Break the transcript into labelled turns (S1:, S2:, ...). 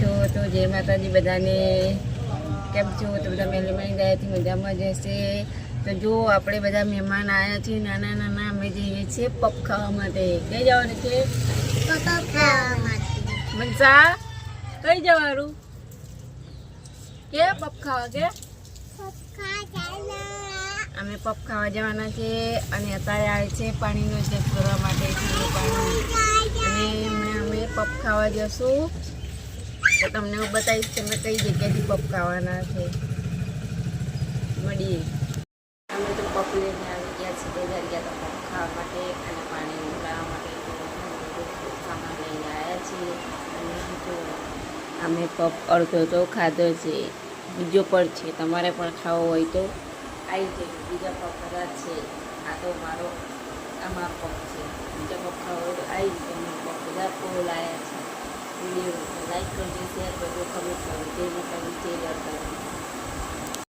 S1: છો તો જય માતાજી બધાને. કેમ છો? તો બધા મેલી મળી દયાથી મજામાં જ હશે. તો જો આપણે બધા મહેમાન આવ્યા છીએ નાના નાના અમે જઈએ છીએ પપ ખાવા માટે. કઈ જવાનું છે? મનસા કઈ જવાનું? કે પપ ખાવા કે? અમે પપ ખાવા જવાના છે અને અત્યારે આવે છે પાણીનો ચેક કરવા માટે. પાણી અને અમે પપ ખાવા જશું. તો તમને હું બતાવીશ તમે કઈ જગ્યાથી પપ ખાવાના છે. મળીએ. અમે તો પપ લઈને આવી ગયા છીએ દરિયા તો પપ ખાવા માટે અને પાણી ઉકાળવા માટે સામાન લઈને આવ્યા છીએ. અને અમે પપ અડધો તો ખાધો છે. બીજો પણ છે તમારે પણ ખાવો હોય તો. આવી જાય બીજા પપ બધા છે. આ તો મારો આ મારો પપ છે. બીજા પપ ખાવો હોય તો આવી જાય અમે પપ બધા પોલ આવ્યા છે લાઈક કરજો શેર કરજો કમેન્ટ કરજો જે માતાજી જય લડતા